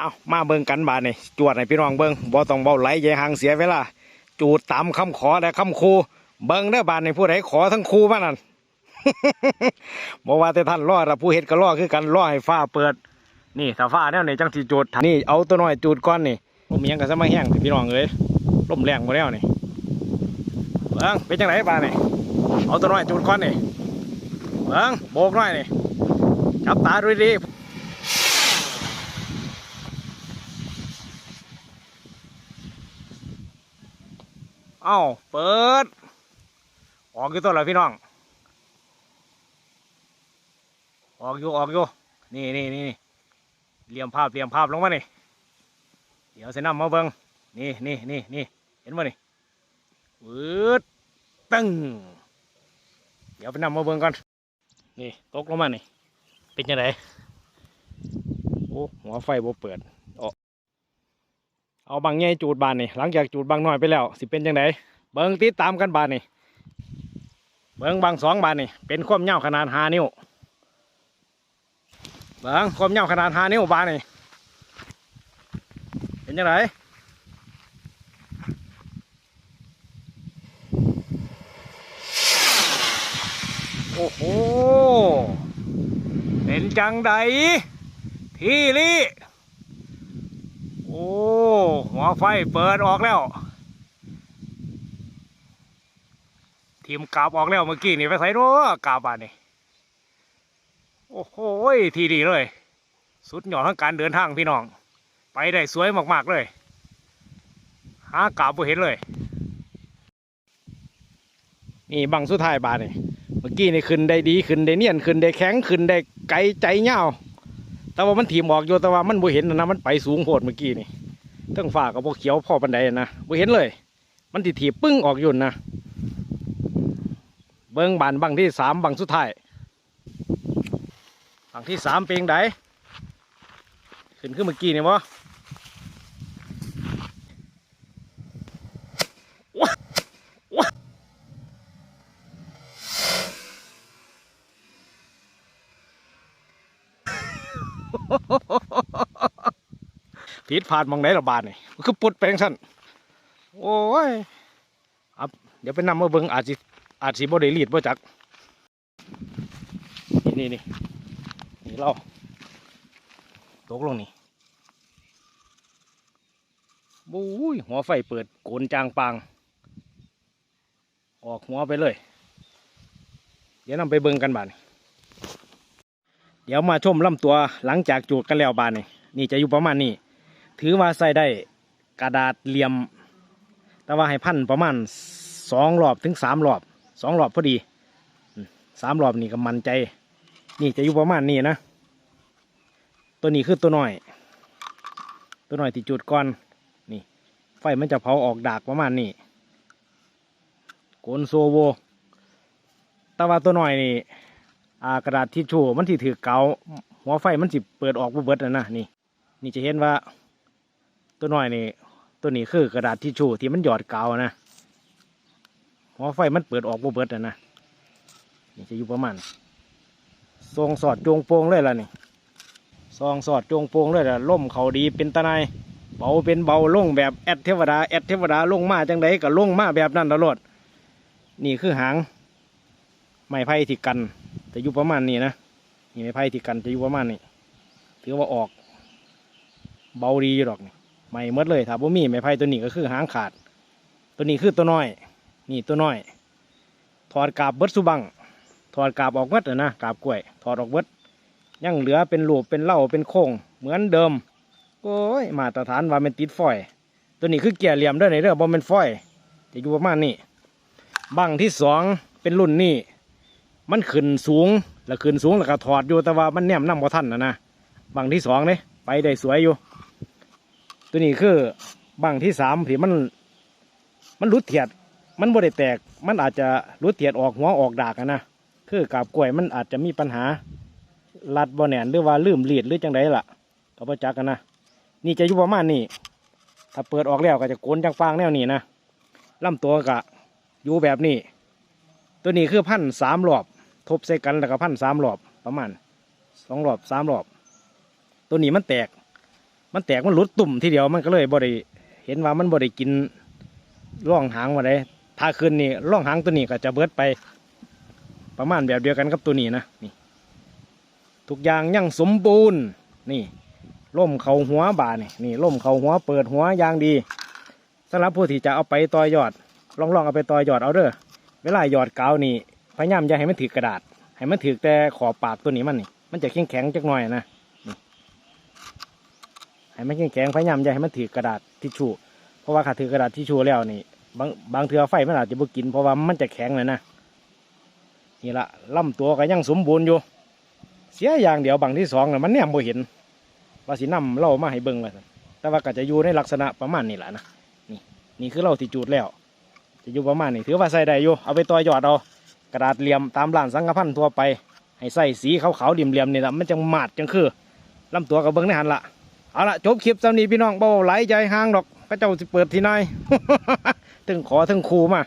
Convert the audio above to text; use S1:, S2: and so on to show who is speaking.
S1: เอามาเบิ่งกันบาดนี่จวดให้พี่น้องเบิ่งบ่ต้องเบาไหลใหญ่หางเสียเวลา จูดตามคำขอและคำครูเบิ่งเด้อบาดนี่ผู้ใดขอทั้งครูมานั่นบ่ว่าแต่ท่านรอดละผู้เฮ็ดก็รอคือกันรอให้ฟ้าเปิด นี่ถ้าฟ้าแนวนี้จังสิจูดนี่เอาตัวน้อยจูดก่อนนี่ลมเมียงก็จะมาแห้งพี่น้องเอ้ยลมแรงหมดแล้วนี่เบิ่งเป็นจังไดบาดนี่เอาตัวน้อยจูดก่อนนี่เบิ่งโบกน่อยนี่จับตาดูดี เอ้าเปิด ออกอยู่ตัวละพี่น้อง ออกอยู่ออกอยู่นี่นี่นี่เหลี่ยมภาพเหลี่ยมภาพลงมานี่เดี๋ยวเสนำมาเบิงนี่นี่นี่นี่เห็นไหมนี่วืดตึ้งเดี๋ยวไปนำมาเบิงก่อนนี่ตกลงมานี่เป็นยังไงโอ้หัวไฟบ่เปิด เอาบางใหญ่จูดบานนี่หลังจากจูดบางน้อยไปแล้ว สิเป็นจังไดเบิ้งติดตามกันบานนี่เบิ้งบางสองบานนี่เป็นความยาขนาดหานิ้วเบิ้งความยาขนาดหานิ้วบานนี่เป็นจังไดโอ้โหเป็นจังไดที่ลี่โอ้ หัวไฟเปิดออกแล้ว ทีมกาบออกแล้วเมื่อกี้นี่ไปใส่รั้วกาบอะนี่โอ้โหทีดีเลย สุดยอดทั้งการเดินทางพี่น้อง ไปได้สวยมากๆเลย หากาบบ่เห็นเลย นี่บังสุดท้ายบาทนี่เมื่อกี้นี่ขึ้นได้ดีขึ้นได้เนียนขึ้นได้แข็งขึ้นได้ไกลใจเงาวแต่ว่ามันถีมออกอยู่แต่ว่ามันบ่เห็นนะมันไปสูงโพดเมื่อกี้นี่ ทั้งฝ่ากับบ่เขียวพ่อปันไดนะบ่เห็นเลย มันถีถีบปึ้งออกยู่นนะเบิ้งบานบังที่สามบังสุดท้ายบังที่สามเป็นจั่งใดขึ้นขึ้นเมื่อกี้นี่บ่ว้าว้ ผิดพลาดหมองไหนระบาดนี่คือปุดแปลงสั้นโอ้ยอับเดี๋ยวไปนำมาเบิ่งอาจสิอาจสิบ่ได้รีดบ่จักนี่นี่นี่นี่เราตกลงนี่บู้ยหัวไฟเปิดโกนจางปาง ออกหัวไปเลย เดี๋ยวนำไปเบิ่งกันบานเดี๋ยวมาชมลำตัวหลังจากจูดกันแล้วบานนี่นี่จะอยู่ประมาณนี้ ถือว่าใส่ได้กระดาษเหลี่ยม แต่ว่าให้พันประมาณสองรอบถึงสามรอบสองรอบพอดีสามรอบนี่ก็มันใจ นี่จะอยู่ประมาณนี้นะ ตัวนี้คือตัวหน้อย ตัวหน้อยที่จุดก่อนนี่ไฟมันจะเผาออกดากประมาณนี้โกนโซโวแต่ว่าตัวหน้อยนี่กระดาษทิชชู่มันที่ถือเกาหัวไฟมันสิเปิดออกบ่เบิดนะนะนี่ นี่จะเห็นว่า ตัวน้อยนี่ตัวนี้คือกระดาษทิชชู่ที่มันหยอดเกาวนะหัวไฟมันเปิดออกบ่เบิดนะนะนี่จะอยู่ประมาณซองสอดจงโปงเลยล่ะนี่ซองสอดจงโปงเลยล่ะล่มเขาดีเป็นตะไนายเบาเป็นเบาลงแบบแอดเทวดาแอดเทวดาลงมาจังไดก็ลงมาแบบนั้นตลอดนี่คือหางไม้ไผ่ที่กันจะอยู่ประมาณนี้นะนี่ไม้ไผ่ที่กันจะอยู่ประมาณนี้ถือว่าออก เบาดีอยู่ดอกนี่ ไม่หมดเลยถ้าบ่มีไม้ไผ่ตัวนี้ก็คือหางขาด ตัวนี้คือตัวน้อย นี่ตัวน้อย ถอดกาบเบิดสุบังถอดกาบออกเบิดนะกาบกล้วย ถอดออกเบิดยังเหลือเป็นหลูเป็นเล่าเป็นโค้งเหมือนเดิมโอ้ยมาตรฐานว่าเป็นติดฟอย ตัวนี้คือเกียร์เหลี่ยมด้อในเด้องบ่เป็นฟอยจะอยู่ประมาณนี้บังที่สองเป็นรุ่นนี้มันขึ้นสูงแล้วขึ้นสูงแล้วก็ถอดอยู่แต่ว่ามันแนมนำบ่ทันนะนะบังที่สองเนี่ยไปได้สวยอยู่ ตัวนี้คือบังที่สามที่มัน มันรุดเถียด มันบ่ได้แตก มันอาจจะรุดเถียดออกหัวออกดากนะคือกาบกล้วยมันอาจจะมีปัญหารัดบ่แน่นหรือว่าลืมลีดหรือจังไดล่ะก็บ่จักกันนะนี่จะอยู่ประมาณนี้ถ้าเปิดออกแล้วก็จะโกนจังฟางแนวนี้นะลำตัวก็อยู่แบบนี้ ตัวนี้คือพันสามรอบ ทบใส่กันแล้วก็พันสามรอบประมาณสองรอบสามรอบ ตัวนี้มันแตก มันแตกมันหลุดตุ่มทีเดียวมันก็เลยบ่ได้เห็นว่ามันบ่ได้กินร่องหางมาได้ถ้าขึ้นนี่ร่องหางตัวนี้ก็จะเบิดไป ประมาณแบบเดียวกันกับตัวนี้นะนี่ทุกอย่างยังสมบูรณ์นี่ล่มเขาหัวบานี่นี่ล่มเขาหัวเปิดหัวยางดีสำหรับผู้ที่จะเอาไปต่อยอด ลองลองเอาไปต่อยอดเอาเด้อเวลาหยอดกาวนี่พยายามอย่าให้มันถือกระดาษ ให้มันถือแต่ขอบปากตัวนี้มันนี่มันจะแข็งแข็งจักหน่อยนะ ให้มันแข็งแข็งๆพยายามอย่าให้มันถือกระดาษทิชชู่เพราะว่าขาถือกระดาษทิชชู่แล้วนี่ บางบางเทือไฟมันอาจจะบ่กิน เพราะว่ามันจะแข็งเลยนะนี่ละล่ำตัวก็ยังสมบูรณ์อยู่ เสียอย่างเดียวบางที่สองน่ะมันแนมบ่เห็นว่าสินำเรามาให้เบิ่งว่าแต่ว่าก็จะอยู่ในลักษณะประมาณนี้แหละนะนี่นี่คือเราที่จูดแล้ว จะอยู่ประมาณนี้ถือว่าใส่ได้อยู่เอาไปต่อยอดเอากระดาษเหลี่ยมตามร้านสังกพันธ์ทั่วไป ให้ใส่สีขาวๆเหลี่ยมๆนี่แหละมันจังมาดจังคือลำตัวกับเบิ้งในหันละ เอาละจบคลิปสำนีพี่น้องเบาไหลใจห่างดอกพระเจ้าสิเปิดที่นายถึงขอถึงครูมา